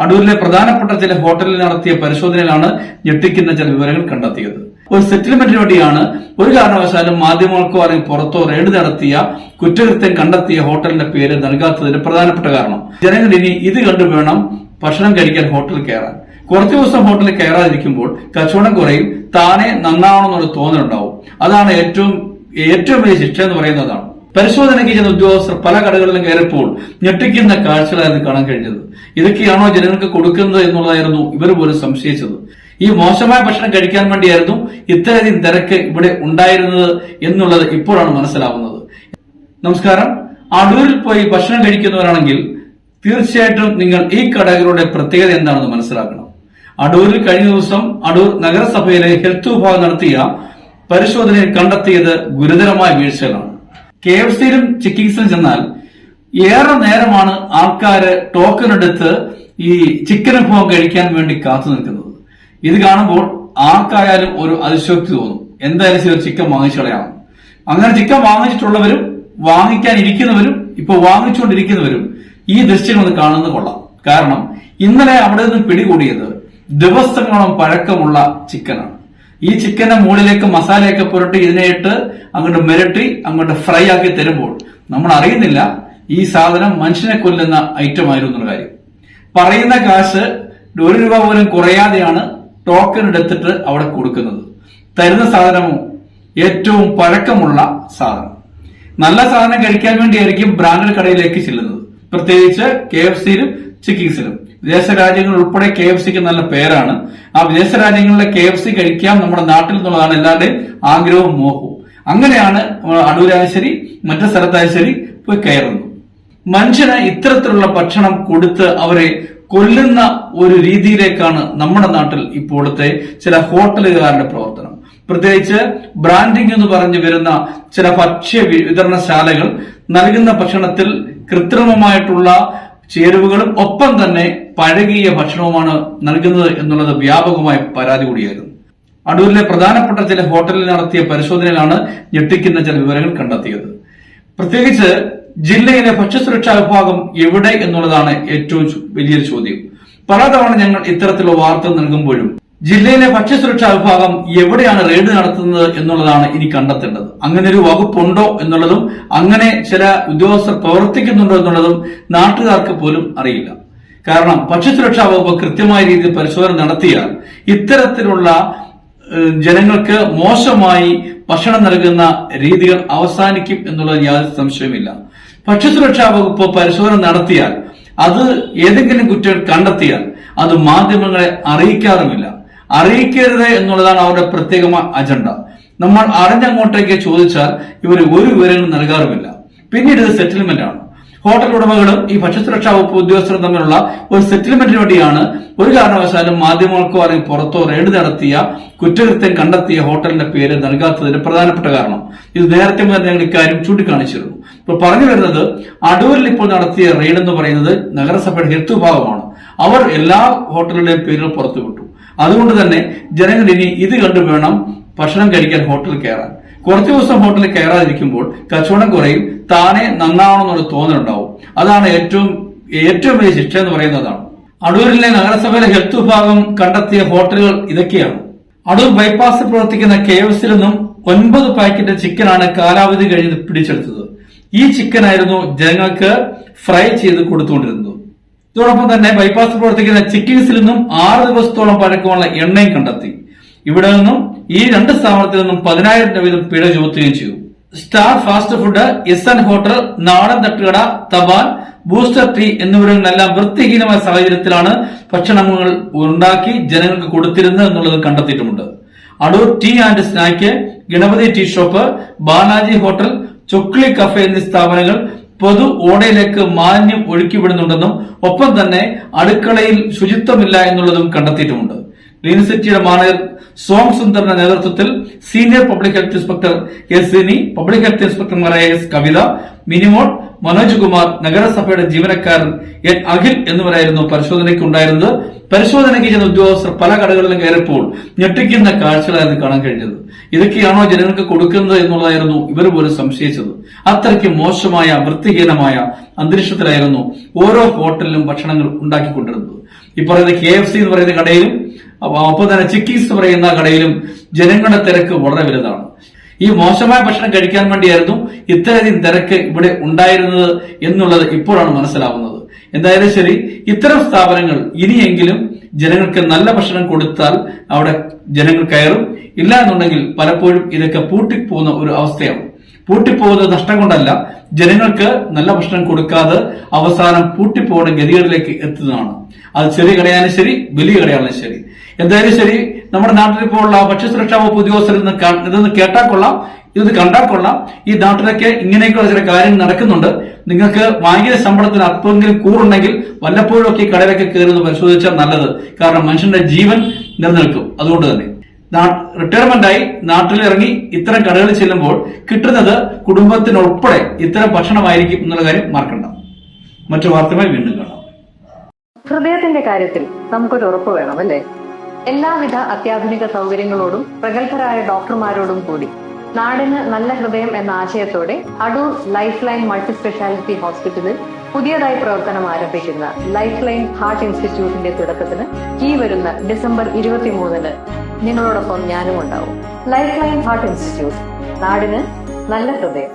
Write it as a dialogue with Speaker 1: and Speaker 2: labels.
Speaker 1: അടൂരിലെ പ്രധാനപ്പെട്ട ചില ഹോട്ടലിൽ നടത്തിയ പരിശോധനയിലാണ് ഞെട്ടിക്കുന്ന ചില വിവരങ്ങൾ കണ്ടെത്തിയത്. ഒരു സെറ്റിൽമെന്റിന് വേണ്ടിയാണ് ഒരു കാരണവശാലും മാധ്യമങ്ങൾക്കോ അല്ലെങ്കിൽ പുറത്തോ റെയ്ഡ് നടത്തിയ കുറ്റകൃത്യം കണ്ടെത്തിയ ഹോട്ടലിന്റെ പേര് നൽകാത്തതിന് പ്രധാനപ്പെട്ട കാരണം. ജനങ്ങൾ ഇനി ഇത് കണ്ടു വേണം ഭക്ഷണം കഴിക്കാൻ ഹോട്ടലിൽ കയറാൻ. കുറച്ചു ദിവസം ഹോട്ടലിൽ കയറാതിരിക്കുമ്പോൾ കച്ചവടം കുറയും താനെ നന്നാവണമെന്നുള്ള തോന്നലുണ്ടാവും. അതാണ് ഏറ്റവും ഏറ്റവും വലിയ ശിക്ഷ എന്ന് പറയുന്നതാണ്. പരിശോധനയ്ക്ക് ചെന്ന ഉദ്യോഗസ്ഥർ പല കടകളിലും കയറിയപ്പോൾ ഞെട്ടിക്കുന്ന കാഴ്ചകളായിരുന്നു കാണാൻ കഴിഞ്ഞത്. ഇതൊക്കെയാണോ ജനങ്ങൾക്ക് കൊടുക്കുന്നത് എന്നുള്ളതായിരുന്നു ഇവർ പോലും സംശയിച്ചത്. ഈ മോശമായ ഭക്ഷണം കഴിക്കാൻ വേണ്ടിയായിരുന്നു ഇത്രയധികം തിരക്ക് ഇവിടെ ഉണ്ടായിരുന്നത് എന്നുള്ളത് ഇപ്പോഴാണ് മനസ്സിലാവുന്നത്. നമസ്കാരം. അടൂരിൽ പോയി ഭക്ഷണം കഴിക്കുന്നവരാണെങ്കിൽ തീർച്ചയായിട്ടും നിങ്ങൾ ഈ കടകളുടെ പ്രത്യേകത എന്താണെന്ന് മനസ്സിലാക്കണം. അടൂരിൽ കഴിഞ്ഞ ദിവസം അടൂർ നഗരസഭയിലെ ഹെൽത്ത് വിഭാഗം നടത്തിയ പരിശോധനയിൽ കണ്ടെത്തിയത് ഗുരുതരമായ വീഴ്ചകളാണ്. കെ എഫ് സിയിലും ചിക്കിങ്സിലും ചെന്നാൽ ഏറെ നേരമാണ് ആൾക്കാര് ടോക്കൺ എടുത്ത് ഈ ചിക്കൻ വിഭവം കഴിക്കാൻ വേണ്ടി കാത്തു നിൽക്കുന്നത്. ഇത് കാണുമ്പോൾ ആർക്കായാലും ഒരു അതിശോക്തി തോന്നും. എന്തായാലും ശരി, ചിക്കൻ വാങ്ങിച്ചു അങ്ങനെ ചിക്കൻ വാങ്ങിച്ചിട്ടുള്ളവരും വാങ്ങിക്കാൻ ഇരിക്കുന്നവരും ഇപ്പൊ വാങ്ങിച്ചുകൊണ്ടിരിക്കുന്നവരും ഈ ദൃശ്യം ഒന്ന് കാണുന്ന കൊള്ളാം. കാരണം ഇന്നലെ അവിടെ നിന്ന് പിടികൂടിയത് ദിവസങ്ങളോളം പഴക്കമുള്ള ചിക്കനാണ്. ഈ ചിക്കന്റെ മുകളിലേക്ക് മസാലയൊക്കെ പുരട്ടി ഇതിനെയിട്ട് അങ്ങോട്ട് മിരട്ടി അങ്ങോട്ട് ഫ്രൈ ആക്കി തരുമ്പോൾ നമ്മൾ അറിയുന്നില്ല ഈ സാധനം മനുഷ്യനെ കൊല്ലുന്ന ഐറ്റം ആയിരുന്നു കാര്യം. പറയുന്ന കാശ് ഒരു രൂപ പോലും കുറയാതെയാണ് ടോക്കൺ എടുത്തിട്ട് അവിടെ കൊടുക്കുന്നത്. തരുന്ന സാധനമോ ഏറ്റവും പഴക്കമുള്ള സാധനം. നല്ല സാധനം കഴിക്കാൻ വേണ്ടിയായിരിക്കും ബ്രാൻഡഡ് കടയിലേക്ക് ചെല്ലുന്നത്. പ്രത്യേകിച്ച് കെ എഫ് സിയിലും ചിക്കിങ്സിലും വിദേശ രാജ്യങ്ങൾ ഉൾപ്പെടെ കെ എഫ് സിക്ക് നല്ല പേരാണ്. ആ വിദേശ രാജ്യങ്ങളിലെ കെ എഫ് സി കഴിക്കാം നമ്മുടെ നാട്ടിൽ എന്നുള്ളതാണ് എല്ലാവരുടെയും ആഗ്രഹവും മോഹവും. അങ്ങനെയാണ് അടൂരാശ്ശേരി ശരി മറ്റു സ്ഥലത്താശ്ശേരി ശരി പോയി കയറുന്നത്. മനുഷ്യന് ഇത്തരത്തിലുള്ള ഭക്ഷണം കൊടുത്ത് അവരെ കൊല്ലുന്ന ഒരു രീതിയിലേക്കാണ് നമ്മുടെ നാട്ടിൽ ഇപ്പോഴത്തെ ചില ഹോട്ടലുകാരുടെ പ്രവർത്തനം. പ്രത്യേകിച്ച് ബ്രാൻഡിംഗ് എന്ന് പറഞ്ഞു വരുന്ന ചില ഭക്ഷ്യ വിതരണശാലകൾ നൽകുന്ന ഭക്ഷണത്തിൽ കൃത്രിമമായിട്ടുള്ള ചേരുവകളും ഒപ്പം തന്നെ പഴകിയ ഭക്ഷണവുമാണ് നൽകുന്നത് എന്നുള്ളത് വ്യാപകമായ പരാതി കൂടിയായിരുന്നു. അടൂരിലെ പ്രധാനപ്പെട്ട ചില ഹോട്ടലിൽ നടത്തിയ പരിശോധനയിലാണ് ഞെട്ടിക്കുന്ന ചില വിവരങ്ങൾ കണ്ടെത്തിയത്. പ്രത്യേകിച്ച് ജില്ലയിലെ ഭക്ഷ്യസുരക്ഷാ വിഭാഗം എവിടെ എന്നുള്ളതാണ് ഏറ്റവും വലിയൊരു ചോദ്യം. പലതവണ ഞങ്ങൾ ഇത്തരത്തിലുള്ള വാർത്ത നൽകുമ്പോഴും ജില്ലയിലെ ഭക്ഷ്യസുരക്ഷാ വിഭാഗം എവിടെയാണ് റെയ്ഡ് നടത്തുന്നത് എന്നുള്ളതാണ് ഇനി കണ്ടെത്തേണ്ടത്. അങ്ങനെ ഒരു വകുപ്പുണ്ടോ എന്നുള്ളതും അങ്ങനെ ചില ഉദ്യോഗസ്ഥർ പ്രവർത്തിക്കുന്നുണ്ടോ എന്നുള്ളതും നാട്ടുകാർക്ക് പോലും അറിയില്ല. കാരണം ഭക്ഷ്യസുരക്ഷാ വകുപ്പ് കൃത്യമായ രീതിയിൽ പരിശോധന നടത്തിയാൽ ഇത്തരത്തിലുള്ള ജനങ്ങൾക്ക് മോശമായി ഭക്ഷണം നൽകുന്ന രീതികൾ അവസാനിക്കും എന്നുള്ളത് യാതൊരു സംശയമില്ല ഭക്ഷ്യസുരക്ഷാ വകുപ്പ് പരിശോധന നടത്തിയാൽ അത് ഏതെങ്കിലും കുറ്റം കണ്ടെത്തിയാൽ അത് മാധ്യമങ്ങളെ അറിയിക്കാറുമില്ല. അറിയിക്കരുത് എന്നുള്ളതാണ് അവരുടെ പ്രത്യേകമായ അജണ്ട. നമ്മൾ അറിഞ്ഞങ്ങോട്ടേക്ക് ചോദിച്ചാൽ ഇവർ ഒരു വിവരങ്ങളും നൽകാറുമില്ല. പിന്നീട് ഇത് സെറ്റിൽമെന്റ് ആണ്. ഹോട്ടൽ ഉടമകളും ഈ ഭക്ഷ്യസുരക്ഷാ വകുപ്പ് ഉദ്യോഗസ്ഥരും തമ്മിലുള്ള ഒരു സെറ്റിൽമെന്റിന് വേണ്ടിയാണ് ഒരു കാരണവശാലും മാധ്യമങ്ങൾക്കോ അല്ലെങ്കിൽ പുറത്തോ റെയ്ഡ് നടത്തിയ കുറ്റകൃത്യം കണ്ടെത്തിയ ഹോട്ടലിന്റെ പേര് നൽകാത്തതിന് പ്രധാനപ്പെട്ട കാരണം. ഇത് നേരത്തെ മുതൽ ഞങ്ങൾ ഇക്കാര്യം ചൂണ്ടിക്കാണിച്ചിരുന്നു. ഇപ്പോൾ പറഞ്ഞു വരുന്നത് അടൂരിൽ ഇപ്പോൾ നടത്തിയ റെയ്ഡ് എന്ന് പറയുന്നത് നഗരസഭയുടെ ഹെൽത്ത് വിഭാഗമാണ്. അവർ എല്ലാ ഹോട്ടലുകളുടെയും പേരുകൾ പുറത്തുവിട്ടു. അതുകൊണ്ട് തന്നെ ജനങ്ങൾ ഇനി ഇത് കണ്ടു വേണം ഭക്ഷണം കഴിക്കാൻ ഹോട്ടലിൽ കയറാൻ. കുറച്ചു ദിവസം ഹോട്ടലിൽ കയറാതിരിക്കുമ്പോൾ കച്ചവടം കുറയും താനെ നന്നാവണമെന്നുള്ള തോന്നലുണ്ടാവും. അതാണ് ഏറ്റവും ഏറ്റവും വലിയ ശിക്ഷ എന്ന് പറയുന്നതാണ് അടൂരിലെ നഗരസഭയിലെ ഹെൽത്ത് വിഭാഗം കണ്ടെത്തിയ ഹോട്ടലുകൾ ഇതൊക്കെയാണ്. അടൂർ ബൈപ്പാസിൽ പ്രവർത്തിക്കുന്ന കെ എഫ് സിയിൽ നിന്നും ഒൻപത് പാക്കറ്റ് ചിക്കനാണ് കാലാവധി കഴിഞ്ഞ് പിടിച്ചെടുത്തത്. ഈ ചിക്കനായിരുന്നു ജനങ്ങൾക്ക് ഫ്രൈ ചെയ്ത് കൊടുത്തുകൊണ്ടിരുന്നത്. ഇതോടൊപ്പം തന്നെ ബൈപ്പാസിൽ പ്രവർത്തിക്കുന്ന ചിക്കിൻസിൽ നിന്നും ആറ് ദിവസത്തോളം പഴക്കമുള്ള എണ്ണയും കണ്ടെത്തി. ഇവിടെ നിന്നും ഈ രണ്ട് സ്ഥാപനത്തിൽ നിന്നും പതിനായിരം രൂപ വീതം പിഴ ചുമത്തുകയും ചെയ്തു. Star fast food S N hotel നാടൻ തട്ടുകട തപാൽ ബൂസ്റ്റർ ടീ എന്നിവിടങ്ങളിലെല്ലാം വൃത്തിഹീനമായ സാഹചര്യത്തിലാണ് ഭക്ഷണങ്ങൾ ഉണ്ടാക്കി ജനങ്ങൾക്ക് കൊടുത്തിരുന്നത് എന്നുള്ളത് കണ്ടെത്തിയിട്ടുമുണ്ട്. Adoor tea and snack Ganapathi tea shop Balaji hotel Chukli cafe എന്നീ സ്ഥാപനങ്ങൾ പൊതു ഓടയിലേക്ക് മാലിന്യം ഒഴുക്കിവിടുന്നുണ്ടെന്നും ഒപ്പം തന്നെ അടുക്കളയിൽ ശുചിത്വമില്ല എന്നുള്ളതും കണ്ടെത്തിയിട്ടുമുണ്ട്. ക്ലീൻ സിറ്റിയുടെ മാനേജർ സോം സുന്ദറിന്റെ നേതൃത്വത്തിൽ senior public health inspector S Sini public health ഇൻസ്പെക്ടർമാരായ S Kavitha Minimol Manoj Kumar നഗരസഭയുടെ ജീവനക്കാരൻ എൻ അഖിൽ എന്നിവരായിരുന്നു പരിശോധനയ്ക്ക് ഉണ്ടായിരുന്നത് പരിശോധനയ്ക്ക് ചെന്ന ഉദ്യോഗസ്ഥർ പല കടകളിലും കയറിയപ്പോൾ ഞെട്ടിക്കുന്ന കാഴ്ചകളായിരുന്നു കാണാൻ കഴിഞ്ഞത്. ഇതൊക്കെയാണോ ജനങ്ങൾക്ക് കൊടുക്കുന്നത് എന്നുള്ളതായിരുന്നു ഇവർ പോലും സംശയിച്ചത്. അത്രയ്ക്ക് മോശമായ വൃത്തിഹീനമായ അന്തരീക്ഷത്തിലായിരുന്നു ഓരോ ഹോട്ടലിലും ഭക്ഷണങ്ങൾ ഉണ്ടാക്കിക്കൊണ്ടിരുന്നത്. ഈ പറയുന്ന കെ എഫ് സി എന്ന് പറയുന്ന കടയിലും ഒപ്പം തന്നെ ചിക്കീസ് എന്ന് പറയുന്ന കടയിലും ജനങ്ങളുടെ തിരക്ക് വളരെ വലുതാണ്. ഈ മോശമായ ഭക്ഷണം കഴിക്കാൻ വേണ്ടിയായിരുന്നു ഇത്രയധികം തിരക്ക് ഇവിടെ ഉണ്ടായിരുന്നത് എന്നുള്ളത് ഇപ്പോഴാണ് മനസ്സിലാവുന്നത്. എന്തായാലും ശരി ഇത്തരം സ്ഥാപനങ്ങൾ ഇനിയെങ്കിലും ജനങ്ങൾക്ക് നല്ല ഭക്ഷണം കൊടുത്താൽ അവിടെ ജനങ്ങൾ കയറും. ഇല്ല എന്നുണ്ടെങ്കിൽ പലപ്പോഴും ഇതൊക്കെ പൂട്ടിപ്പോകുന്ന ഒരു അവസ്ഥയാണ് പൂട്ടിപ്പോകുന്നത് നഷ്ടം കൊണ്ടല്ല ജനങ്ങൾക്ക് നല്ല ഭക്ഷണം കൊടുക്കാതെ അവസാനം പൂട്ടിപ്പോകുന്ന ഗതികളിലേക്ക് എത്തുന്നതാണ്. അത് ചെറിയ കടയാലും ശരി വലിയ കടയാലും ശരി. എന്തായാലും ശരി നമ്മുടെ നാട്ടിൽ ഇപ്പോൾ ഉള്ള ഭക്ഷ്യസുരക്ഷാ വകുപ്പ് ഉദ്യോഗസ്ഥരിൽ നിന്ന് ഇതൊന്ന് കേട്ടാൽ കൊള്ളാം. ഇത് കണ്ടാൽ കൊള്ളാം. ഈ നാട്ടിലൊക്കെ ഇങ്ങനെയൊക്കെയുള്ള ചില കാര്യങ്ങൾ നടക്കുന്നുണ്ട്. നിങ്ങൾക്ക് വാങ്ങിയ ശമ്പളത്തിന് അല്പമെങ്കിലും കൂറുണ്ടെങ്കിൽ വല്ലപ്പോഴൊക്കെ കടയിലൊക്കെ കയറുന്നത് പരിശോധിച്ചാൽ നല്ലത്. കാരണം മനുഷ്യന്റെ ജീവൻ നിലനിൽക്കും. അതുകൊണ്ട് തന്നെ. റിട്ടയർമെന്റ് ആയി നാട്ടിലിറങ്ങി ഇത്തരം കടകളിൽ ചെല്ലുമ്പോൾ കിട്ടുന്നത് കുടുംബത്തിനുൾപ്പെടെ ഇത്തരം ഭക്ഷണമായിരിക്കും എന്നുള്ള കാര്യം മറക്കണ്ട. മറ്റു വാർത്തമായി വീണ്ടും കാണാം.
Speaker 2: ഹൃദയത്തിന്റെ കാര്യത്തിൽ നമുക്കൊരു ഉറപ്പ് വേണം അല്ലേ? എല്ലാവിധ അത്യാധുനിക സൗകര്യങ്ങളോടും പ്രഗത്ഭരായ ഡോക്ടർമാരോടും കൂടി നാടിന് നല്ല ഹൃദയം എന്ന ആശയത്തോടെ Adoor life line multi speciality ഹോസ്പിറ്റലിൽ പുതിയതായി പ്രവർത്തനം ആരംഭിക്കുന്ന ലൈഫ് ലൈൻ ഹാർട്ട് ഇൻസ്റ്റിറ്റ്യൂട്ടിന്റെ തുടക്കത്തിന് ഈ വരുന്ന ഡിസംബർ ഇരുപത്തിമൂന്നിന് നിങ്ങളോടൊപ്പം ഞാനും ഉണ്ടാവും ലൈഫ് ലൈൻ ഹാർട്ട് ഇൻസ്റ്റിറ്റ്യൂട്ട് നാടിന് നല്ല ഹൃദയം.